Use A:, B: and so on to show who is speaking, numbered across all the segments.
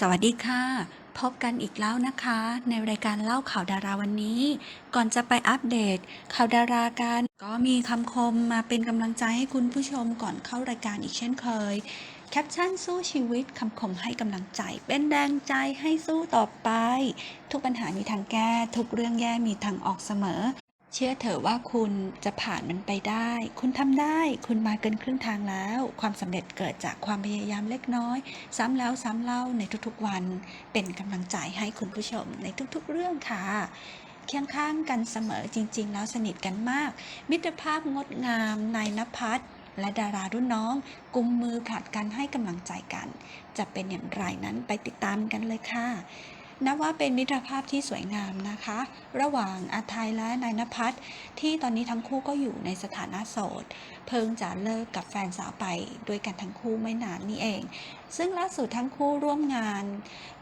A: สวัสดีค่ะ พบกันอีกแล้วนะคะ ในรายการเล่าข่าวดาราวันนี้ ก่อนจะไปอัปเดต ข่าวดารากันก็มีคำคมมาเป็นกำลังใจให้คุณผู้ชมก่อนเข้ารายการอีกเช่นเคย แคปชั่นสู้ชีวิตคำคมให้กำลังใจ เป็นแรงใจให้สู้ต่อไป ทุกปัญหามีทางแก้ ทุกเรื่องแย่มีทางออกเสมอ เชื่อเถอะว่าคุณจะผ่านมันไปได้ คุณทำได้ คุณมาเกินครึ่งทางแล้ว ความสำเร็จเกิดจากความพยายามเล็กน้อย ซ้ำแล้วซ้ำเล่าในทุกๆวัน เป็นกำลังใจให้คุณผู้ชมในทุกๆเรื่องค่ะเคียงข้างกันเสมอจริง ๆ แล้วสนิทกันมาก มิตรภาพงดงามนายนภัสและดารารุ่นน้อง กุมมือผลัดกันให้กำลังใจกัน จะเป็นอย่างไรนั้นไปติดตามกันเลยค่ะ นับว่าเป็นมิตรภาพที่สวยงามนะคะ ระหว่างอาทัยและนายนภัสที่ตอนนี้ทั้งคู่ก็อยู่ในสถานะโสด เพิ่งจะเลิกกับแฟนสาวไปด้วยกันทั้งคู่ไม่นานนี้เอง ซึ่งล่าสุดทั้งคู่ร่วมงาน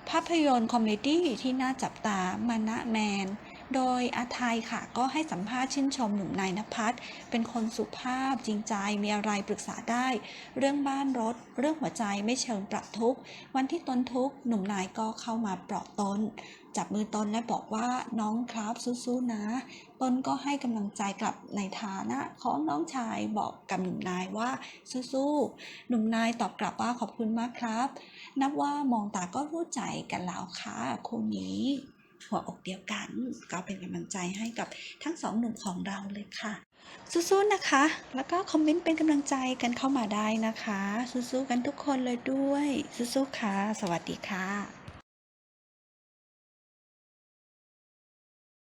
A: ภาพยนตร์คอมเมดี้ที่น่าจับตามานะแมน โดยอาทัยค่ะ ก็ให้สัมภาษณ์ชื่นชมหนุ่มนายนภัสเป็นคนสุภาพจริงใจมีอะไรปรึกษาได้ เรื่องบ้านรถ เรื่องหัวใจไม่เชิงปรับทุกวันที่ตนทุกข์หนุ่มนายก็เข้ามาปลอบตนจับมือตนและบอกว่าน้องครับสู้ๆนะ ตนก็ให้กำลังใจกลับในฐานะของน้องชายบอกกับหนุ่มนายว่าสู้ๆหนุ่มนายตอบกลับว่าขอบคุณมากครับ นับว่ามองตาก็รู้ใจกันแล้วค่ะคู่นี้ หัวอกเดียวกัน ก็เป็นกำลังใจให้กับทั้งสองหนุ่มของเราเลยค่ะสู้ๆนะคะ แล้วก็คอมเมนต์เป็นกำลังใจกันเข้ามาได้นะคะ สู้ๆกันทุกคนเลยด้วย สู้ๆค่ะ สวัสดีค่ะ